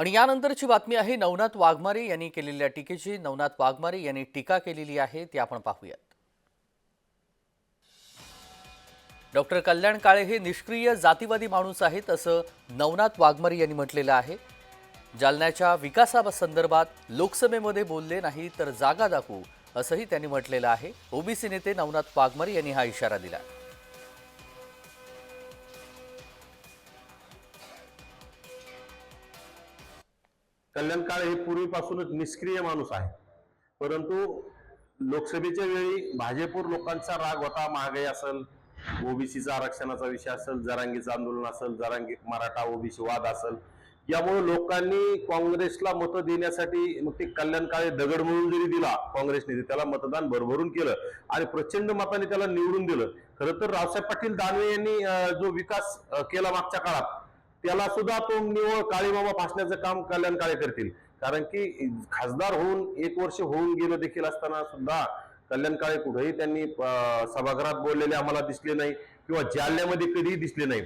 आणि यानंतरची बातमी आहे नवनाथ वाघमारे यांनी केलेल्या टीकेची. नवनाथ वाघमारे यांनी टीका केलेली आहे ती आपण पाहूयात. डॉक्टर कल्याण काळे हे निष्क्रिय जातीवादी माणूस आहेत असं नवनाथ वाघमारे यांनी म्हटलेलं आहे. जालन्याच्या विकासासंदर्भात लोकसभेमध्ये बोलले नाही तर जागा दाखवू असंही त्यांनी म्हटलेलं आहे. ओबीसी नेते नवनाथ वाघमारे यांनी हा इशारा दिला कल्याण काळे हे पूर्वीपासूनच निष्क्रिय माणूस आहे. परंतु लोकसभेच्या वेळी भाजेपूर लोकांचा राग होता महागाई असेल ओबीसीचा आरक्षणाचा विषय असेल जरांगीचं आंदोलन असेल जरांगी मराठा ओबीसी वाद असेल यामुळे लोकांनी काँग्रेसला मतं देण्यासाठी मग ते कल्याण काळे दगड म्हणून जरी दिला काँग्रेसने त्याला मतदान भरभरून केलं आणि प्रचंड मताने त्याला निवडून दिलं. खरं तर रावसाहेब पाटील दानवे यांनी जो विकास केला मागच्या काळात त्याला सुद्धा तो निवळ काळीबाबा फासण्याचं काम कल्याणकाळे करतील. कारण की खासदार होऊन एक वर्ष होऊन गेलं देखील असताना सुद्धा कल्याणकाळे कुठेही त्यांनी सभागृहात बोललेले आम्हाला दिसले नाही किंवा जालन्यामध्ये कधीही दिसले नाही.